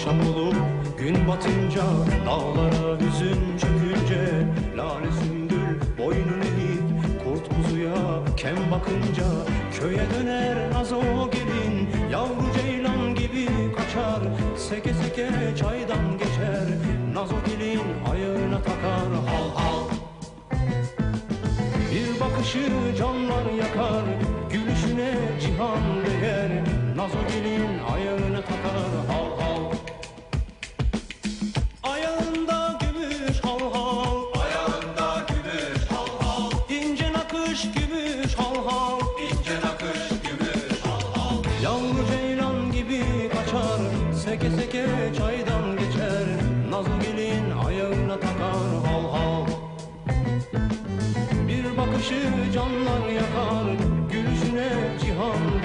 Akşam olup gün batınca Dağlara hüzün çökünce Lale sündül boynunu eğip Kurt kuzuya kem bakınca. Köye döner nazo gelin Yavru ceylan gibi kaçar. Seke seke çaydan geçer Nazo gelin ayağına takar. Hal hal. Bir bakışı canlar yakar Gülüşüne cihan değer. Nazo gelin ayağına sirke çaydan geçer Nazlı gelin ayağına takar hal hal. Bir bakışı canlar yakar Gülüşüne cihan